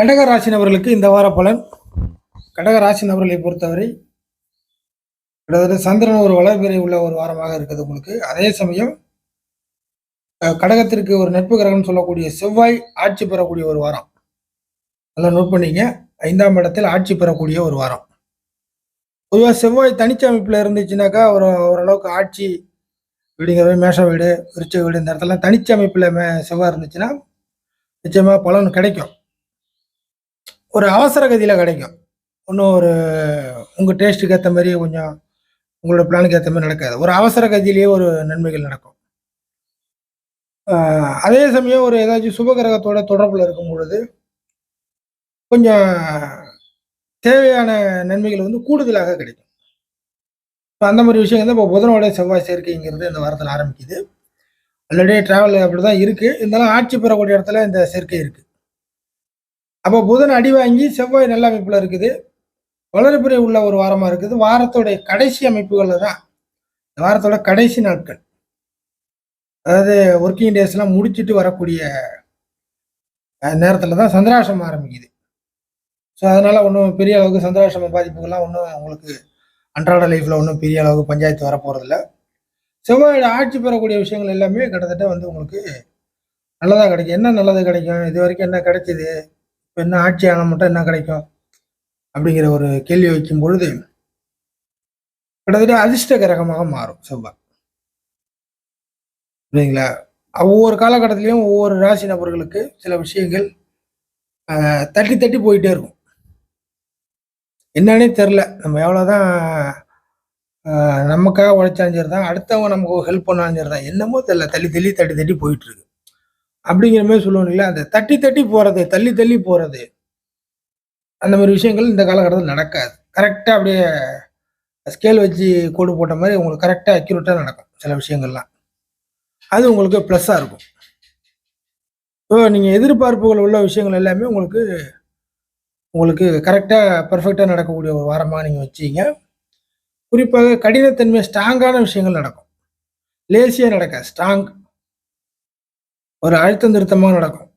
கடக நபர்களுக்கு இந்த வார பலன். கடக ராசி நபர்களை பொறுத்தவரை கிட்டத்தட்ட சந்திரன் ஒரு வளர்பிறை உள்ள ஒரு வாரமாக இருக்குது உங்களுக்கு. அதே சமயம் கடகத்திற்கு ஒரு நட்பு கிரகம் சொல்லக்கூடிய செவ்வாய் ஆட்சி பெறக்கூடிய ஒரு வாரம். நல்லா நோட் பண்ணிங்க. ஐந்தாம் இடத்தில் ஆட்சி பெறக்கூடிய ஒரு வாரம். பொதுவாக செவ்வாய் தனிச்ச அமைப்பில் இருந்துச்சுனாக்கா ஒரு ஓரளவுக்கு ஆட்சி வீடுங்கிறது மேஷ வீடு விருச்ச வீடு இந்த இடத்துல தனிச்ச அமைப்பில் மே செவ்வாய் இருந்துச்சுன்னா நிச்சயமாக பலன் கிடைக்கும். ஒரு அவசர கதியில் கிடைக்கும். ஒன்றும் ஒரு உங்கள் டேஸ்ட்டுக்கு ஏற்ற மாதிரி கொஞ்சம் உங்களோட பிளானுக்கு ஏற்ற மாதிரி நடக்காது. ஒரு அவசர கதியிலேயே ஒரு நன்மைகள் நடக்கும். அதே சமயம் ஒரு ஏதாச்சும் சுபகிரகத்தோட தொடர்பில் இருக்கும் பொழுது கொஞ்சம் தேவையான நன்மைகள் வந்து கூடுதலாக கிடைக்கும். இப்போ அந்த மாதிரி விஷயம் வந்து இப்போ புதனோட செவ்வாய் சேர்க்கைங்கிறது இந்த வாரத்தில் ஆரம்பிக்குது. ஆல்ரெடி ட்ராவல் அப்படி தான் இருக்குது இருந்தாலும் ஆட்சி பெறக்கூடிய இடத்துல இந்த சேர்க்கை இருக்குது அப்போ புதன் அடி வாங்கி செவ்வாய் நல்ல அமைப்பில் இருக்குது. வளர்பிறை உள்ள ஒரு வாரமாக இருக்குது. வாரத்தோடைய கடைசி அமைப்புகளில் தான் இந்த வாரத்தோட கடைசி நாட்கள். அதாவது ஒர்க்கிங் டேஸ்லாம் முடிச்சிட்டு வரக்கூடிய நேரத்தில் தான் சந்திராசம் ஆரம்பிக்குது. ஸோ அதனால் ஒன்றும் பெரிய அளவுக்கு சந்திராசிரம பாதிப்புகள்லாம் ஒன்றும் உங்களுக்கு அன்றாட லைஃப்பில் ஒன்றும் பெரிய அளவுக்கு பஞ்சாயத்து வரப்போகிறதில்ல செவ்வாயோட ஆட்சி பெறக்கூடிய விஷயங்கள் எல்லாமே கிட்டத்தட்ட வந்து உங்களுக்கு நல்லதாக கிடைக்கும். என்ன நல்லது கிடைக்கும்? இது வரைக்கும் என்ன கிடைச்சிது? இப்போ என்ன ஆட்சி ஆன மட்டும் என்ன கிடைக்கும் அப்படிங்கிற ஒரு கேள்வி வைக்கும் பொழுது கிட்டத்தட்ட அதிர்ஷ்ட கிரகமாக மாறும் செவ்வாய். புரியுங்களா ஒவ்வொரு காலகட்டத்திலையும் ஒவ்வொரு ராசி நபர்களுக்கு சில விஷயங்கள் தட்டி தட்டி போயிட்டே இருக்கும். என்னன்னே தெரில நம்ம எவ்வளோதான் நமக்காக உழைச்சாலும் சரி தான் அடுத்தவங்க நமக்கு ஹெல்ப் பண்ணாலும் சரி தான் என்னமோ தெரில தள்ளி தள்ளி தட்டி தட்டி போயிட்டுருக்கு அப்படிங்கிற மாதிரி சொல்லுவோம் இல்லையா அந்த தட்டி தட்டி போகிறது தள்ளி தள்ளி போகிறது அந்த மாதிரி விஷயங்கள் இந்த காலகட்டத்தில் நடக்காது. கரெக்டாக அப்படியே ஸ்கேல் வச்சு கோடு போட்ட மாதிரி உங்களுக்கு கரெக்டாக அக்யூரேட்டாக நடக்கும் சில விஷயங்கள்லாம். அது உங்களுக்கு ப்ளஸ்ஸாக இருக்கும். ஸோ நீங்கள் எதிர்பார்ப்புகள் உள்ள விஷயங்கள் எல்லாமே உங்களுக்கு உங்களுக்கு கரெக்டாக பர்ஃபெக்டாக நடக்கக்கூடிய ஒரு வாரமாக நீங்கள் வச்சீங்க. குறிப்பாக கடினத்தன்மை ஸ்ட்ராங்கான விஷயங்கள் நடக்கும். லேசியாக நடக்காது. ஸ்ட்ராங் ஒரு அழுத்தம் திருத்தமாக நடக்கும்.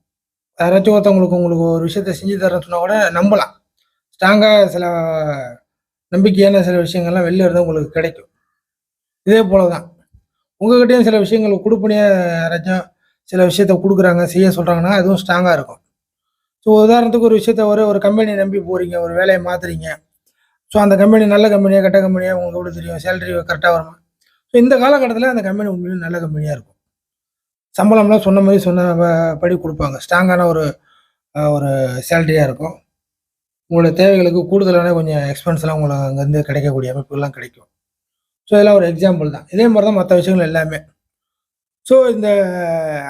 யாராச்சும் ஒருத்தவங்களுக்கு உங்களுக்கு ஒரு விஷயத்த செஞ்சு தரேன்னு சொன்னால் கூட நம்பலாம். ஸ்ட்ராங்காக சில நம்பிக்கையான சில விஷயங்கள்லாம் வெளில இருந்து உங்களுக்கு கிடைக்கும். இதே போல தான் உங்ககிட்டயும் சில விஷயங்கள் கொடுப்பனையாக யாராச்சும் சில விஷயத்த கொடுக்குறாங்க செய்ய சொல்கிறாங்கன்னா அதுவும் ஸ்ட்ராங்காக இருக்கும். ஸோ உதாரணத்துக்கு ஒரு விஷயத்த ஒரு ஒரு கம்பெனியை நம்பி போகிறீங்க ஒரு வேலையை மாற்றுறீங்க ஸோ அந்த கம்பெனி நல்ல கம்பெனியாக கெட்ட கம்பெனியாக உங்களுக்கு எப்படி தெரியும்? சேலரி கரெக்டாக வருமா? ஸோ இந்த காலகட்டத்தில் அந்த கம்பெனி உண்மையிலும் நல்ல கம்பெனியாக இருக்கும். சம்பளம்லாம் சொன்ன மாதிரி சொன்ன படி கொடுப்பாங்க. ஸ்ட்ராங்கான ஒரு ஒரு சேலரியாக இருக்கும். உங்களோட தேவைகளுக்கு கூடுதலான கொஞ்சம் எக்ஸ்பென்ஸ்லாம் உங்களுக்கு அங்கேருந்து கிடைக்கக்கூடிய அமைப்புகள்லாம் கிடைக்கும். ஸோ இதெல்லாம் ஒரு எக்ஸாம்பிள் தான். இதே மாதிரி தான் மற்ற விஷயங்கள் எல்லாமே. ஸோ இந்த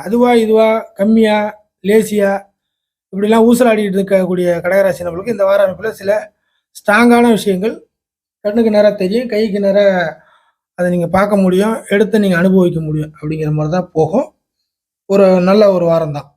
அதுவாக இதுவாக கம்மியாக லேசியாக இப்படிலாம் ஊசலாடிட்டு இருக்கக்கூடிய கடகராசி நபர்களுக்கு இந்த வார அமைப்பில் சில ஸ்ட்ராங்கான விஷயங்கள் கண்ணுக்கு நேராக தெரியும் கைக்கு நேராக அதை நீங்கள் பார்க்க முடியும் எடுத்து நீங்கள் அனுபவிக்க முடியும் அப்படிங்கிற மாதிரி தான் போகும். ஒரு நல்ல ஒரு வாரம் தான்